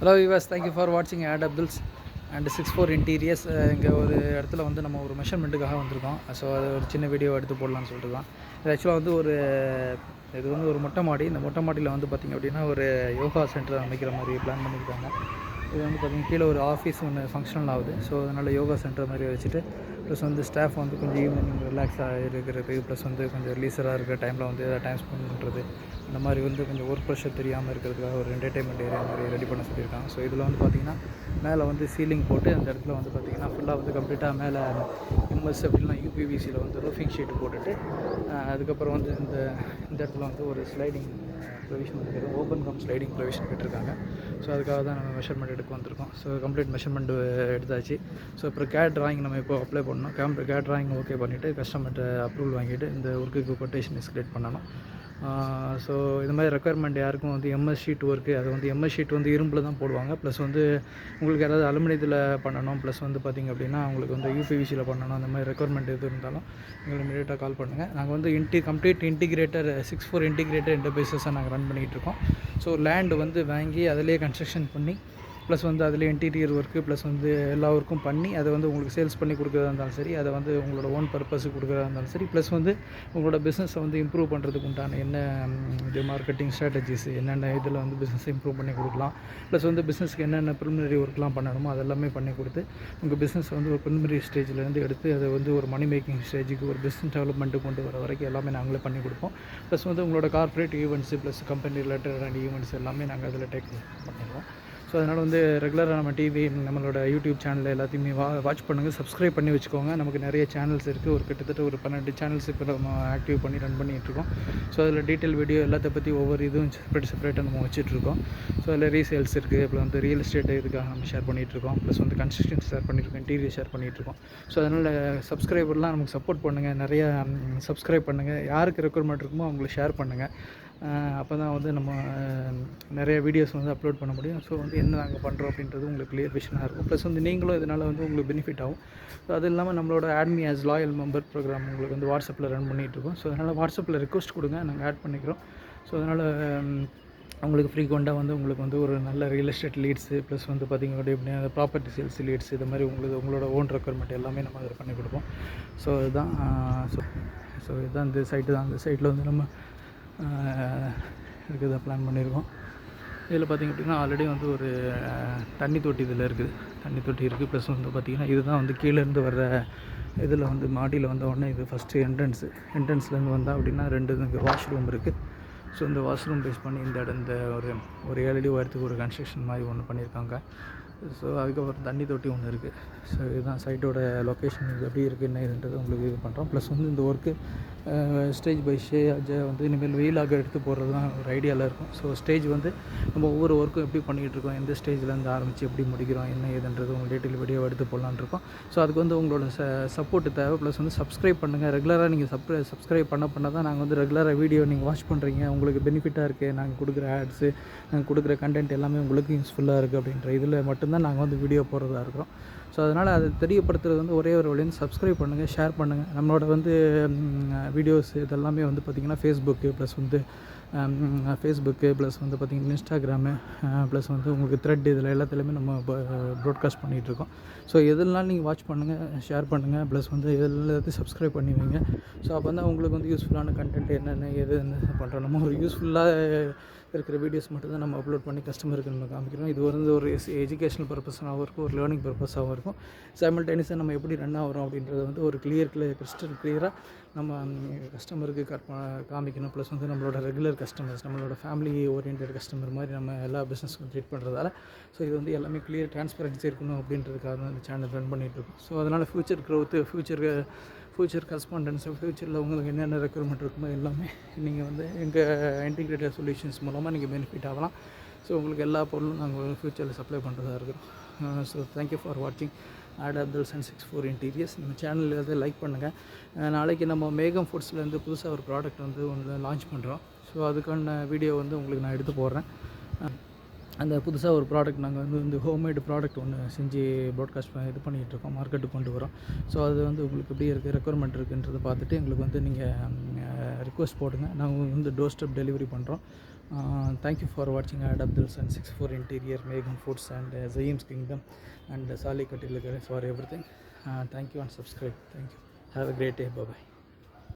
Hello Vivas thank you for வாட்சிங் at Abdul's and six four interiors இங்கே ஒரு இடத்துல வந்து நம்ம ஒரு மெஷர்மெண்ட்டுக்காக வந்திருக்கோம். ஸோ அது ஒரு சின்ன வீடியோ எடுத்து போடலான்னு சொல்லிட்டு தான். இது ஆக்சுவலாக வந்து ஒரு இது வந்து ஒரு மொட்டை மாடி. இந்த மொட்டை மாடியில் வந்து பார்த்திங்க அப்படின்னா ஒரு யோகா சென்டர் அமைக்கிற மாதிரி பிளான் பண்ணியிருக்காங்க. இது வந்து பார்த்திங்கன்னா கீழே ஒரு ஆஃபீஸ் ஒன்று ஃபங்க்ஷனல் ஆகுது. ஸோ அதனால் யோகா சென்டர் மாதிரி வச்சுட்டு ப்ளஸ் வந்து ஸ்டாஃப் வந்து கொஞ்சம் ஈவினிங் ரிலாக்ஸாக இருக்கிறது. ப்ளஸ் வந்து கொஞ்சம் ரிலீஸராக இருக்கிற டைமில் வந்து எதாவது டைம் ஸ்பெண்ட் பண்ணுறது இந்த மாதிரி வந்து கொஞ்சம் ஒர்க் ப்ரெஷர் தெரியாமல் இருக்கிறதுக்காக ஒரு என்டர்டைன்மெண்ட் ஏரியா மாதிரி ரெடி பண்ண சொல்லியிருக்காங்க. ஸோ இதில் வந்து பார்த்திங்கன்னா மேலே வந்து சீலிங் போட்டு அந்த இடத்துல வந்து பார்த்திங்கன்னா ஃபுல்லாக வந்து கம்ப்ளீட்டாக மேலே எம்எஸ் அப்படின்னா யூபிவிசியில் வந்து ரூஃபிங் ஷீட் போட்டுட்டு அதுக்கப்புறம் வந்து இந்த இந்த இடத்துல வந்து ஒரு ஸ்லைடிங் ப்ரொவிஷன் இருக்குது ஓப்பன் கம் ஸ்லைடிங் ப்ரொவிஷன் கேட்டிருக்காங்க. ஸோ அதுக்காக தான் நம்ம மெஷர்மெண்ட் எடுக்க வந்திருக்கோம். ஸோ கம்ப்ளீட் மெஷர்மெண்ட் எடுத்தாச்சு. ஸோ அப்புறம் கேட் ட்ராயிங் நம்ம இப்போ அப்ளை பண்ணணும். கேம் கேட் ட்ராயிங் ஓகே பண்ணிவிட்டு கஸ்டமர்கிட்ட அப்ரூவல் வாங்கிட்டு இந்த ஒர்க்குக்கு கொட்டேஷன் எஸ்கலேட் பண்ணணும். ஸோ இது மாதிரி ரெக்குயர்மெண்ட் யாருக்கும் வந்து எம்எஸ் ஷீட் ஒர்க்கு அது வந்து எம்எஸ் ஷீட் வந்து இரும்பில் தான் போடுவாங்க. ப்ளஸ் வந்து உங்களுக்கு யாராவது அலுமினியத்தில் பண்ணணும். ப்ளஸ் வந்து பார்த்திங்க அப்படின்னா உங்களுக்கு வந்து யூபிவிசியில் பண்ணணும். அந்த மாதிரி ரெக்குயர்மெண்ட் எது இருந்தாலும் எங்களுக்கு இமீடியட்டாக கால் பண்ணுங்கள் நாங்கள் வந்து into complete integrator six four integrator இன்டர்பேசஸை நாங்கள் ரன் பண்ணிகிட்டு இருக்கோம். ஸோ லேண்டு வந்து வாங்கி அதிலே கன்ஸ்ட்ரக்ஷன் பண்ணி ப்ளஸ் வந்து அதில் இன்டீரியர் ஒர்க்கு ப்ளஸ் வந்து எல்லா ஒர்க்கும் பண்ணி அதை வந்து உங்களுக்கு சேல்ஸ் பண்ணி கொடுக்குறதா இருந்தாலும் சரி அதை வந்து உங்களோட ஓன் பர்பஸுக்கு கொடுக்குறதா இருந்தாலும் சரி ப்ளஸ் வந்து உங்களோட பிஸ்னஸை வந்து இம்ப்ரூவ் பண்ணுறதுக்கு உண்டான என்ன இது மார்க்கெட்டிங் ஸ்ட்ராட்டஜிஸ் என்னென்ன இதில் வந்து பிஸ்னஸை இம்ப்ரூவ் பண்ணி கொடுக்கலாம். ப்ளஸ் வந்து பிஸ்னஸ்க்கு என்னென்ன ப்ரிலிமினரி ஒர்க்லாம் பண்ணணுமோ அதெல்லாமே பண்ணி கொடுத்து உங்கள் பிஸ்னஸ் வந்து ஒரு ப்ரிலிமினரி ஸ்டேஜ்லேருந்து எடுத்து அதை வந்து ஒரு மணி மேக்கிங் ஸ்டேஜுக்கு ஒரு பிஸ்னஸ் டெவலப்மெண்ட்டு கொண்டு வர வரைக்கும் எல்லாமே நாங்களே பண்ணி கொடுப்போம். ப்ளஸ் வந்து உங்களோட corporate events plus company related events எல்லாமே நாங்கள் அதில் டேக் பண்ணிடுவோம். ஸோ அதனால் வந்து ரெகுலராக நம்ம டிவி நம்மளோட யூடியூப் சேனல் எல்லாத்தையுமே வா வாட்ச் பண்ணுங்கள் சப்ஸ்கிரைப் பண்ணி வச்சுக்கோங்க. நமக்கு நிறைய சேனல்ஸ் இருக்குது ஒரு கிட்டத்தட்ட ஒரு பன்னெண்டு சேனல்ஸ் இப்போ நம்ம ஆக்டிவ் பண்ணி ரன் பண்ணிகிட்டு இருக்கோம். ஸோ அதில் டீட்டெயில் வீடியோ எல்லாத்த பற்றி ஒவ்வொரு இதுவும் செப்பரேட் செப்பரேட்டாக நம்ம வச்சுட்ருக்கோம் ஸோ அதில் ரீசேல்ஸ் இருக்குது அப்புறம் வந்து ரியல் எஸ்டேட் இதுக்காக நம்ம ஷேர் பண்ணிகிட்ருக்கோம் ப்ளஸ் வந்து கன்ஸ்ட்ரக்ஷன் ஷேர் பண்ணியிருக்கோம் இன்டீரியர் ஷேர் பண்ணிகிட்ருக்கோம் ஸோ அதனால் சப்ஸ்கிரைபர்லாம் நமக்கு சப்போர்ட் பண்ணுங்கள் நிறையா சப்ஸ்கிரைப் பண்ணுங்கள் யாருக்கு ரெக்குவயர்மெண்ட் இருக்குமோ அவங்களுக்கு ஷேர் பண்ணுங்கள் அப்போ தான் வந்து நம்ம நிறைய வீடியோஸ் வந்து அப்லோட் பண்ண முடியும். ஸோ வந்து என்ன நாங்கள் பண்ணுறோம் அப்படின்றது உங்களுக்கு கிளியர் விஷனாக இருக்கும். ப்ளஸ் வந்து நீங்களும் இதனால் வந்து உங்களுக்கு பெனிஃபிட் ஆகும். ஸோ அது இல்லாமல் நம்மளோட add me as loyal member programme உங்களுக்கு வந்து வாட்ஸ்அப்பில் ரன் பண்ணிகிட்டு இருக்கோம். ஸோ அதனால் வாட்ஸ்அப்பில் ரிக்வஸ்ட் கொடுங்க. நாங்கள் ஆட் பண்ணிக்கிறோம். ஸோ அதனால் உங்களுக்கு ஃப்ரீக்வெண்ட்டாக வந்து உங்களுக்கு வந்து ஒரு நல்ல ரியல் எஸ்டேட் லீட்ஸு ப்ளஸ் வந்து பார்த்திங்க அப்படின்னா ப்ராப்பர்ட்டி சேல்ஸ் லீட்ஸ் இது மாதிரி உங்களுக்கு உங்களோட ஓன் ரெக்குவயர்மெண்ட் எல்லாமே நம்ம அதில் பண்ணி கொடுப்போம். ஸோ இதுதான் ஸோ ஸோ இதுதான் இந்த சைட்டு தான். இந்த சைட்டில் வந்து நம்ம இருக்கிறத பிளான் பண்ணியிருக்கோம். இதில் பார்த்திங்க அப்படின்னா ஆல்ரெடி வந்து ஒரு தண்ணி தொட்டி இதில் இருக்குது. தண்ணி தொட்டி இருக்குது ப்ளஸ் வந்து பார்த்திங்கன்னா இதுதான் வந்து கீழேருந்து வர்ற இதில் வந்து மாடியில் வந்த உடனே இது ஃபஸ்ட்டு என்ட்ரன்ஸு என்ட்ரன்ஸ்லேருந்து வந்தால் அப்படின்னா ரெண்டு இங்கே வாஷ்ரூம் இருக்குது ஸோ இந்த வாஷ்ரூம் பேஸ் பண்ணி இந்த இடம் இந்த ஒரு ஒரு ஏழடி உயரத்துக்கு ஒரு கன்ஸ்ட்ரக்ஷன் மாதிரி ஒன்று பண்ணியிருக்காங்க. ஸோ அதுக்கப்புறம் தண்ணி தொட்டி ஒன்று இருக்குது ஸோ இதுதான் சைட்டோட லொக்கேஷன் இது எப்படி இருக்குது என்ன இதுன்றது உங்களுக்கு இது பண்ணுறோம் ப்ளஸ் வந்து இந்த ஒர்க்கு ஸ்டேஜ் பை ஸ்டேஜ் வந்து இனிமேல் வெயிலாக எடுத்து போடுறது தான் ஒரு ஐடியாவில் இருக்கும். ஸோ ஸ்டேஜ் வந்து நம்ம ஒவ்வொரு ஒர்க்கும் எப்படி பண்ணிகிட்டு இருக்கோம் எந்த ஸ்டேஜ்லேருந்து ஆரம்பித்து எப்படி முடிக்கிறோம் என்ன ஏதுன்றது உங்கள் டீட்டெயில் வீடியோ எடுத்து போடலான்ருக்கோம் ஸோ அதுக்கு வந்து உங்களோட ச சப்போர்ட் தேவை. ப்ளஸ் வந்து சப்ஸ்கிரைப் பண்ணுங்கள் ரெகுலராக நீங்கள் சப் சப்ஸ்கிரைப் பண்ண பண்ண தான் நாங்கள் வந்து ரெகுலராக வீடியோ நீங்கள் வாட்ச் பண்ணுறீங்க உங்களுக்கு பெனிஃபிட்டாக இருக்குது நாங்கள் கொடுக்குற ஆட்ஸு நாங்கள் கொடுக்குற கண்டென்ட் எல்லாமே உங்களுக்கு யூஸ்ஃபுல்லாக இருக்குது அப்படின்ற இதில் மட்டும் மட்டும்தான் நாங்கள் வந்து வீடியோ போடுறதா இருக்கிறோம். ஸோ அதனால் அதை தெரியப்படுத்துறது வந்து ஒரே ஒரு வழின்னு சப்ஸ்கிரைப் பண்ணுங்கள் ஷேர் பண்ணுங்கள் நம்மளோட வந்து வீடியோஸ் இதெல்லாமே வந்து பார்த்திங்கன்னா ஃபேஸ்புக்கு ப்ளஸ் வந்து ஃபேஸ்புக்கு ப்ளஸ் வந்து பார்த்திங்கன்னா இன்ஸ்டாகிராமு ப்ளஸ் வந்து உங்களுக்கு த்ரெட் இதில் எல்லாத்துலேயுமே நம்ம ப்ராட்காஸ்ட் பண்ணிகிட்ருக்கோம் ஸோ எதுனாலும் நீங்கள் வாட்ச் பண்ணுங்கள் ஷேர் பண்ணுங்கள் ப்ளஸ் வந்து எல்லாத்தையும் சப்ஸ்கிரைப் பண்ணி வைங்க. ஸோ அப்போ தான் உங்களுக்கு வந்து யூஸ்ஃபுல்லான கண்டென்ட் என்னென்ன எது என்ன பண்ணுறோம் நம்ம ஒரு யூஸ்ஃபுல்லாக இருக்கிற வீடியோஸ் மட்டும் தான் நம்ம அப்லோட் பண்ணி கஸ்டமருக்கு நம்ம காமிக்கிறோம். இது வந்து ஒரு எஜுகேஷனல் பர்பஸாகவும் இருக்கும் ஒரு லேர்னிங் பர்பஸாகவும் இருக்கும். சைமல்டேனியஸாக நம்ம எப்படி ரன் ஆகிறோம் அப்படின்றது வந்து ஒரு கிளியர் கிளியர் கிறிஸ்டல் கிளியராக நம்ம கஸ்டமருக்கு கற்ப காமிக்கணும். ப்ளஸ் வந்து நம்மளோட ரெகுலர் கஸ்டமர்ஸ் நம்மளோட ஃபேமிலி ஓரியன்ட் கஸ்டமர் மாதிரி நம்ம எல்லா பிஸ்னஸ்க்கும் ட்ரீட் பண்ணுறதால ஸோ இது வந்து எல்லாமே கிளியர் டிரான்ஸ்பரன்சி இருக்கணும் அப்படின்றதுக்காக தான் இந்த சேனல் ரன் பண்ணிகிட்ருக்கோம் ஸோ அதனால் future growth future future correspondence ஃப்யூச்சரில் உங்களுக்கு என்னென்ன ரெக்குயர்மெண்ட் இருக்குமோ எல்லாமே நீங்கள் வந்து எங்கள் இன்டிகிரேட்டட் சொல்யூஷன்ஸ் மூலமாக நீங்கள் பெனிஃபிட் ஆகலாம். ஸோ உங்களுக்கு எல்லா பொருளும் நாங்கள் ஃப்யூச்சரில் சப்ளை பண்ணுறதா இருக்கிறோம் ஸோ தேங்க்யூ ஃபார் வாட்சிங் at Abdul son six four interiors நம்ம சேனலில் வந்து லைக் பண்ணுங்கள் uh, நாளைக்கு நம்ம மேகம் ஃபுட்ஸ்லேருந்து புதுசாக ஒரு ப்ராடக்ட் வந்து ஒன்று லான்ச் பண்ணுறோம் ஸோ அதுக்கான வீடியோ வந்து உங்களுக்கு நான் எடுத்து போடுறேன். அந்த புதுசாக ஒரு ப்ராடக்ட் நாங்கள் வந்து இந்த ஹோம்மேடு ப்ராடக்ட் ஒன்று செஞ்சு ப்ராட்காஸ்ட் பண்ணி இது பண்ணிகிட்டு இருக்கோம் மார்க்கெட்டுக்கு கொண்டு வரோம். ஸோ அது வந்து உங்களுக்கு எப்படி இருக்குது ரெக்குவயர்மெண்ட் இருக்குன்றதை பார்த்துட்டு எங்களுக்கு வந்து நீங்கள் ரிக்வஸ்ட் போடுங்க. நாங்கள் வந்து டோர் ஸ்டெப் டெலிவரி பண்ணுறோம் தேங்க்யூ ஃபார் வாட்சிங் at Abdul's and six four interior Megam foods and James kingdom and Sali கட்டிலுக்கு for everything thank you and subscribe thank you have a great day bye